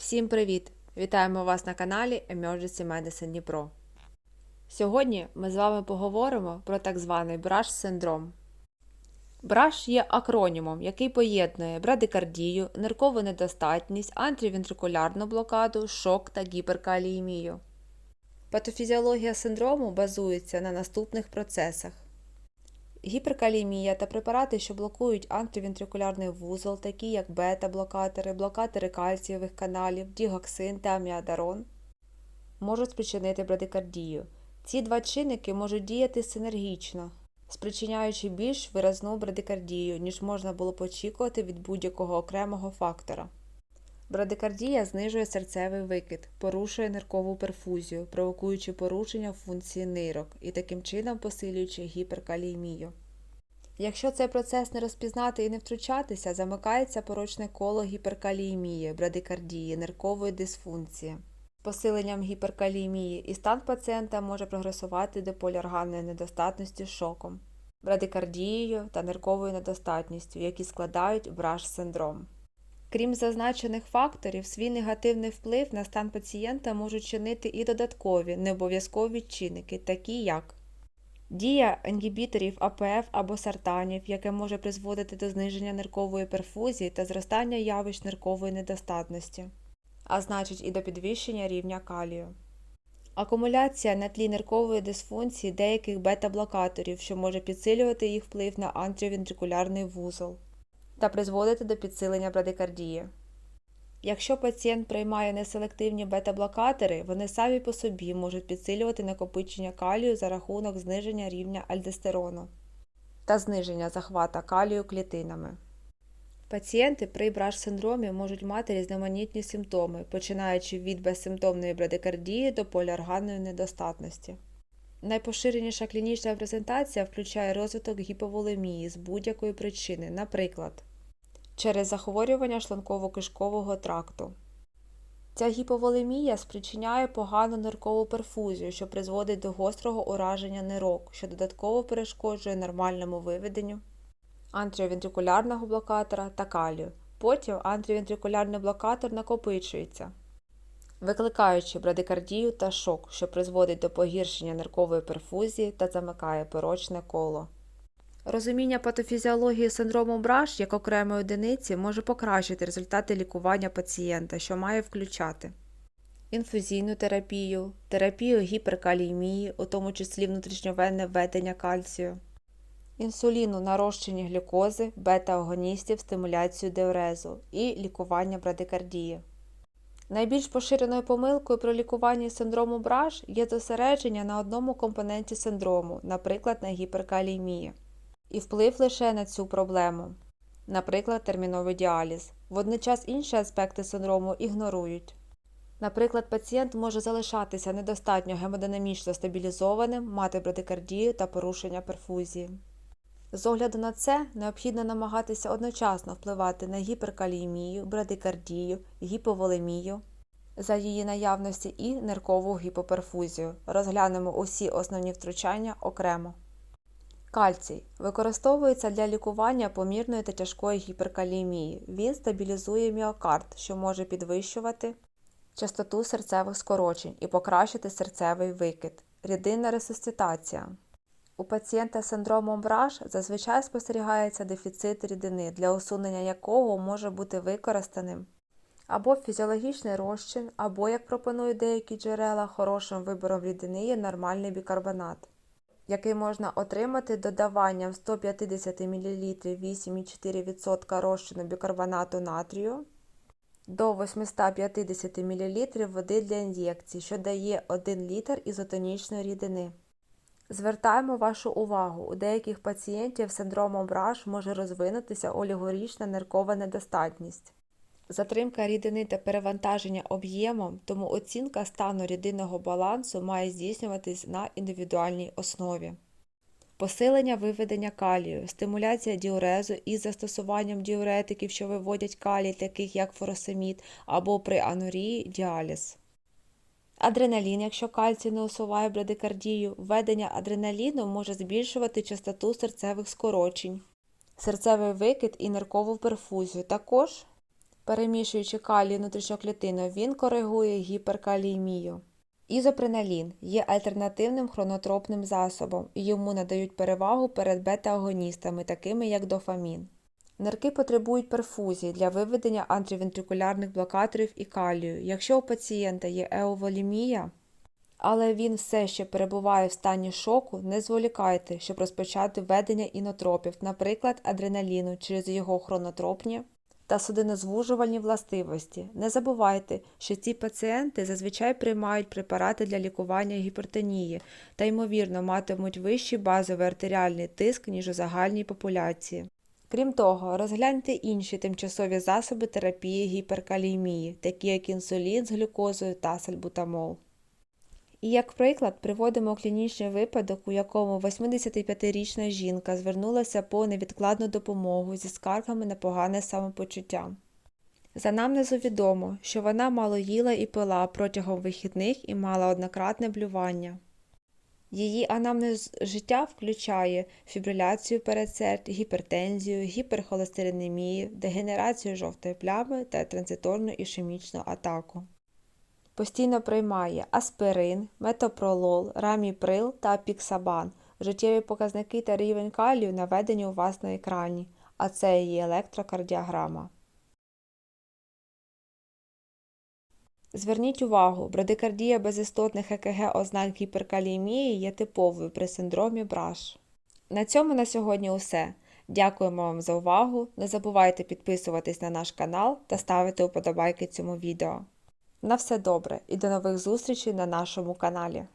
Всім привіт! Вітаємо вас на каналі Emergency Medicine Дніпро. Сьогодні ми з вами поговоримо про так званий браш синдром. Браш є акронімом, який поєднує брадикардію, ниркову недостатність, антивентрикулярну блокаду, шок та гіперкаліємію. Патофізіологія синдрому базується на наступних процесах. Гіперкалімія та препарати, що блокують антивентрикулярний вузол, такі як бета-блокатори, блокатори кальцієвих каналів, дігоксин та аміадарон, можуть спричинити брадикардію. Ці два чинники можуть діяти синергічно, спричиняючи більш виразну брадикардію, ніж можна було б очікувати від будь-якого окремого фактора. Брадикардія знижує серцевий викид, порушує ниркову перфузію, провокуючи порушення функції нирок і таким чином посилюючи гіперкаліємію. Якщо цей процес не розпізнати і не втручатися, замикається порочне коло гіперкаліємії, брадикардії, ниркової дисфункції. З Посиленням гіперкаліємії і стан пацієнта може прогресувати до поліорганної недостатності шоком, брадикардією та нирковою недостатністю, які складають браш синдром. Крім зазначених факторів, свій негативний вплив на стан пацієнта можуть чинити і додаткові необов'язкові чинники, такі як дія інгібіторів АПФ або сартанів, яке може призводити до зниження ниркової перфузії та зростання явищ ниркової недостатності, а значить і до підвищення рівня калію. Акумуляція на тлі ниркової дисфункції деяких бета-блокаторів, що може підсилювати їх вплив на антивентрикулярний вузол та призводити до підсилення брадикардії. Якщо пацієнт приймає неселективні бета-блокатори, вони самі по собі можуть підсилювати накопичення калію за рахунок зниження рівня альдостерону та зниження захвата калію клітинами. Пацієнти при браш-синдромі можуть мати різноманітні симптоми, починаючи від безсимптомної брадикардії до поліорганної недостатності. Найпоширеніша клінічна презентація включає розвиток гіповолемії з будь-якої причини, наприклад, через захворювання шлунково-кишкового тракту. Ця гіповолемія спричиняє погану ниркову перфузію, що призводить до гострого ураження нирок, що додатково перешкоджує нормальному виведенню антривентрикулярного блокатора та калію. Потім антривентрикулярний блокатор накопичується, викликаючи брадикардію та шок, що призводить до погіршення ниркової перфузії та замикає порочне коло. Розуміння патофізіології синдрому браш як окремої одиниці може покращити результати лікування пацієнта, що має включати інфузійну терапію, терапію гіперкаліємії, у тому числі внутрішньовенне введення кальцію, інсуліну на розчині глюкози, бета-агоністів, стимуляцію диурезу і лікування брадикардії. Найбільш поширеною помилкою при лікуванні синдрому браш є зосередження на одному компоненті синдрому, наприклад, на гіперкаліємії, і вплив лише на цю проблему, наприклад, терміновий діаліз. Водночас інші аспекти синдрому ігнорують. Наприклад, пацієнт може залишатися недостатньо гемодинамічно стабілізованим, мати брадикардію та порушення перфузії. З огляду на це необхідно намагатися одночасно впливати на гіперкаліємію, брадикардію, гіповолемію, за її наявності і ниркову гіпоперфузію. Розглянемо усі основні втручання окремо. Кальцій використовується для лікування помірної та тяжкої гіперкаліємії. Він стабілізує міокард, що може підвищувати частоту серцевих скорочень і покращити серцевий викид. Рідинна ресусцитація. У пацієнта з синдромом браш зазвичай спостерігається дефіцит рідини, для усунення якого може бути використаним або фізіологічний розчин, або, як пропонують деякі джерела, хорошим вибором рідини є нормальний бікарбонат, який можна отримати додаванням 150 мл 8,4% розчину бікарбонату натрію до 850 мл води для ін'єкцій, що дає 1 літр ізотонічної рідини. Звертаємо вашу увагу, у деяких пацієнтів з синдромом браш може розвинутися олігорічна ниркова недостатність. Затримка рідини та перевантаження об'ємом, тому оцінка стану рідинного балансу має здійснюватись на індивідуальній основі. Посилення виведення калію, стимуляція діурезу із застосуванням діуретиків, що виводять калій, таких як фуросемід, або при анурії діаліз. Адреналін, якщо кальцій не усуває брадикардію, введення адреналіну може збільшувати частоту серцевих скорочень, серцевий викид і ниркову перфузію. Також Перемішуючи калій внутрішньоклітинно, він коригує гіперкаліємію. Ізопреналін є альтернативним хронотропним засобом і йому надають перевагу перед бета-агоністами, такими як дофамін. Нирки потребують перфузії для виведення антивентрикулярних блокаторів і калію. Якщо у пацієнта є еоволімія, але він все ще перебуває в стані шоку, не зволікайте, щоб розпочати введення інотропів, наприклад, адреналіну через його хронотропні та судинозвужувальні властивості. Не забувайте, що ці пацієнти зазвичай приймають препарати для лікування гіпертонії та, ймовірно, матимуть вищий базовий артеріальний тиск, ніж у загальній популяції. Крім того, розгляньте інші тимчасові засоби терапії гіперкаліємії, такі як інсулін з глюкозою та сальбутамол. І як приклад приводимо клінічний випадок, у якому 85-річна жінка звернулася по невідкладну допомогу зі скаргами на погане самопочуття. За анамнезу відомо, що вона мало їла і пила протягом вихідних і мала однократне блювання. Її анамнез життя включає фібриляцію передсердь, гіпертензію, гіперхолестеринемію, дегенерацію жовтої плями та транзиторну ішемічну атаку. Постійно приймає аспирин, метопролол, раміприл та піксабан. Життєві показники та рівень калію наведені у вас на екрані, а це її електрокардіограма. Зверніть увагу, брадикардія без істотних ЕКГ ознак гіперкаліємії є типовою при синдромі браш. На цьому на сьогодні усе. Дякуємо вам за увагу. Не забувайте підписуватись на наш канал та ставити уподобайки цьому відео. На все добре і до нових зустрічей на нашому каналі.